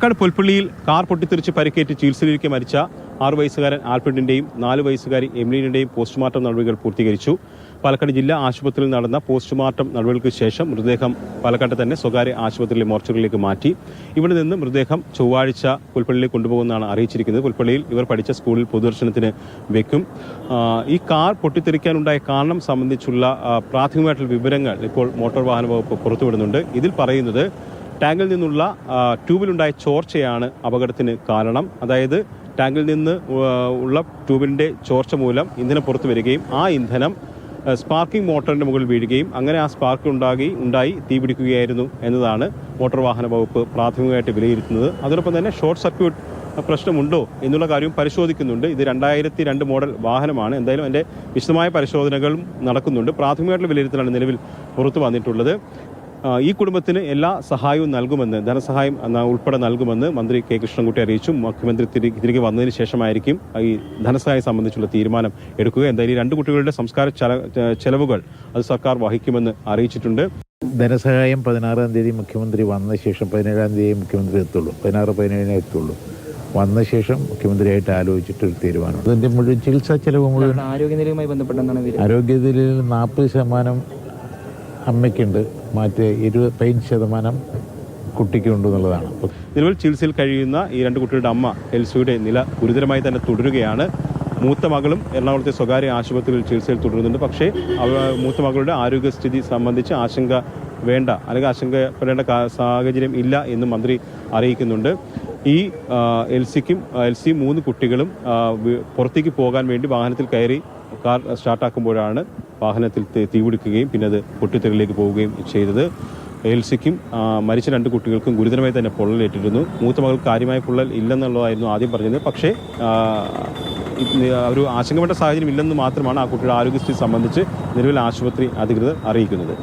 Palakkad പുൽപ്പള്ളിയിൽ car പൊട്ടിത്തെറിച്ച് പരിക്കേറ്റ് ചികിത്സയിലിരിക്കെ മരിച്ച ആറു വയസ്സുകാരൻ ആൽഫ്രഡിന്റെയും നാല് വയസ്സുകാരി എമിലിന്റെയും പോസ്റ്റ്മോർട്ടം നടപടികൾ പൂർത്തീകരിച്ചു. പാലക്കാട് ജില്ലാ ആശുപത്രിയിൽ നടന്ന പോസ്റ്റ്മോർട്ടം നടപടികൾക്ക് ശേഷം മൃതദേഹം പാലക്കാട്ട് തന്നെ സ്വകാര്യ ആശുപത്രിയിലെ മോർച്ചറിയിലേക്ക് മാറ്റി. ഇവിടെ നിന്ന് മൃതദേഹം ചൊവ്വാഴ്ച പുൽപ്പള്ളിയിൽ കൊണ്ടുപോകുമെന്നാണ് അറിയിച്ചിരിക്കുന്നത്. പുൽപ്പള്ളിയിൽ ഇവർ പഠിച്ച സ്കൂളിൽ പൊതുദർശനത്തിന് വെക്കും. ഈ കാർ പൊട്ടിത്തെറിക്കാനുണ്ടായ കാരണം സംബന്ധിച്ചുള്ള പ്രാഥമികമായിട്ടുള്ള വിവരങ്ങൾ ഇപ്പോൾ മോട്ടോർ വാഹന വകുപ്പ് പുറത്തുവിടുന്നുണ്ട്. ഇതിൽ പറയുന്നത് ടാങ്കിൽ നിന്നുള്ള ട്യൂബിലുണ്ടായ ചോർച്ചയാണ് അപകടത്തിന് കാരണം. അതായത് ടാങ്കിൽ നിന്ന് ഉള്ള ട്യൂബിന്റെ ചോർച്ച മൂലം ഇന്ധനം പുറത്തു വരികയും ആ ഇന്ധനം സ്പാർക്കിംഗ് മോട്ടറിന്റെ മുകളിൽ വീഴുകയും അങ്ങനെ ആ സ്പാർക്ക് ഉണ്ടാകി ഉണ്ടായി തീപിടിക്കുകയായിരുന്നു എന്നതാണ് മോട്ടോർ വാഹന വകുപ്പ് പ്രാഥമികമായിട്ട് വിലയിരുത്തുന്നത്. അതോടൊപ്പം തന്നെ ഷോർട്ട് സർക്യൂട്ട് പ്രശ്നമുണ്ടോ എന്നുള്ള കാര്യവും പരിശോധിക്കുന്നുണ്ട്. ഇത് രണ്ടായിരത്തി രണ്ട് മോഡൽ വാഹനമാണ്. എന്തായാലും അതിന്റെ വിശദമായ പരിശോധനകളും നടക്കുന്നുണ്ട്. പ്രാഥമികമായിട്ടുള്ള വിലയിരുത്തലാണ് നിലവിൽ പുറത്തു വന്നിട്ടുള്ളത്. ഈ കുടുംബത്തിന് എല്ലാ സഹായവും നൽകുമെന്ന് ധനസഹായം ഉൾപ്പെടെ നൽകുമെന്ന് മന്ത്രി കെ. കൃഷ്ണൻകുട്ടി അറിയിച്ചു. മുഖ്യമന്ത്രി തിരി- തിരികെ വന്നതിന് ശേഷമായിരിക്കും ഈ ധനസഹായം സംബന്ധിച്ചുള്ള തീരുമാനം എടുക്കുക. എന്തായാലും ഈ രണ്ട് കുട്ടികളുടെ സംസ്കാര ചെല- ചെലവുകൾ അത് സർക്കാർ വഹിക്കുമെന്ന് അറിയിച്ചിട്ടുണ്ട്. ധനസഹായം പതിനാറാം തീയതി മുഖ്യമന്ത്രി വന്ന ശേഷം പതിനേഴാം തീയതി മുഖ്യമന്ത്രി എത്തുള്ളൂ. പതിനാറ് പതിനേഴിനെ എത്തുള്ളൂ. വന്ന ശേഷം മുഖ്യമന്ത്രിയായിട്ട് ആലോചിച്ചിട്ടൊരു തീരുമാനം അതിന്റെ മുഴുവൻ ചികിത്സാ ചെലവ് മുഴുവൻ? ആരോഗ്യനിലയുമായി ബന്ധപ്പെട്ടെന്നാണ് ആരോഗ്യനിലയിൽ നാൽപ്പത് ശതമാനം അമ്മയ്ക്കുണ്ട്. മറ്റേ ഇരുപത് പതിനഞ്ച് ശതമാനം കുട്ടിക്കുണ്ട് എന്നുള്ളതാണ്. നിലവിൽ ചികിത്സയിൽ കഴിയുന്ന ഈ രണ്ട് കുട്ടികളുടെ അമ്മ എൽസിയുടെ നില ഗുരുതരമായി തന്നെ തുടരുകയാണ്. മൂത്ത മകളും എറണാകുളത്തെ സ്വകാര്യ ആശുപത്രിയിൽ ചികിത്സയിൽ തുടരുന്നുണ്ട്. പക്ഷേ മൂത്ത മകളുടെ ആരോഗ്യസ്ഥിതി സംബന്ധിച്ച് ആശങ്ക വേണ്ട അല്ലെങ്കിൽ ആശങ്കപ്പെടേണ്ട സാഹചര്യം ഇല്ല എന്ന് മന്ത്രി അറിയിക്കുന്നുണ്ട്. ഈ എൽ സിക്കും എൽ സി മൂന്ന് കുട്ടികളും പുറത്തേക്ക് പോകാൻ വേണ്ടി വാഹനത്തിൽ കയറി കാർ സ്റ്റാർട്ടാക്കുമ്പോഴാണ് വാഹനത്തിൽ തീപിടിക്കുകയും പിന്നെ അത് പൊട്ടിത്തെറിലേക്ക് പോവുകയും ചെയ്തത്. എൽസിക്കും സിക്കും മരിച്ച രണ്ട് കുട്ടികൾക്കും ഗുരുതരമായി തന്നെ പൊള്ളലേറ്റിരുന്നു. മൂത്ത മകൾ കാര്യമായ പൊള്ളൽ ഇല്ലെന്നുള്ളതായിരുന്നു ആദ്യം പറഞ്ഞത്. പക്ഷേ ഒരു ആശങ്കപ്പെട്ട സാഹചര്യം ഇല്ലെന്ന് മാത്രമാണ് ആ കുട്ടിയുടെ ആരോഗ്യസ്ഥിതി സംബന്ധിച്ച് നിലവിൽ ആശുപത്രി അധികൃതർ അറിയിക്കുന്നത്.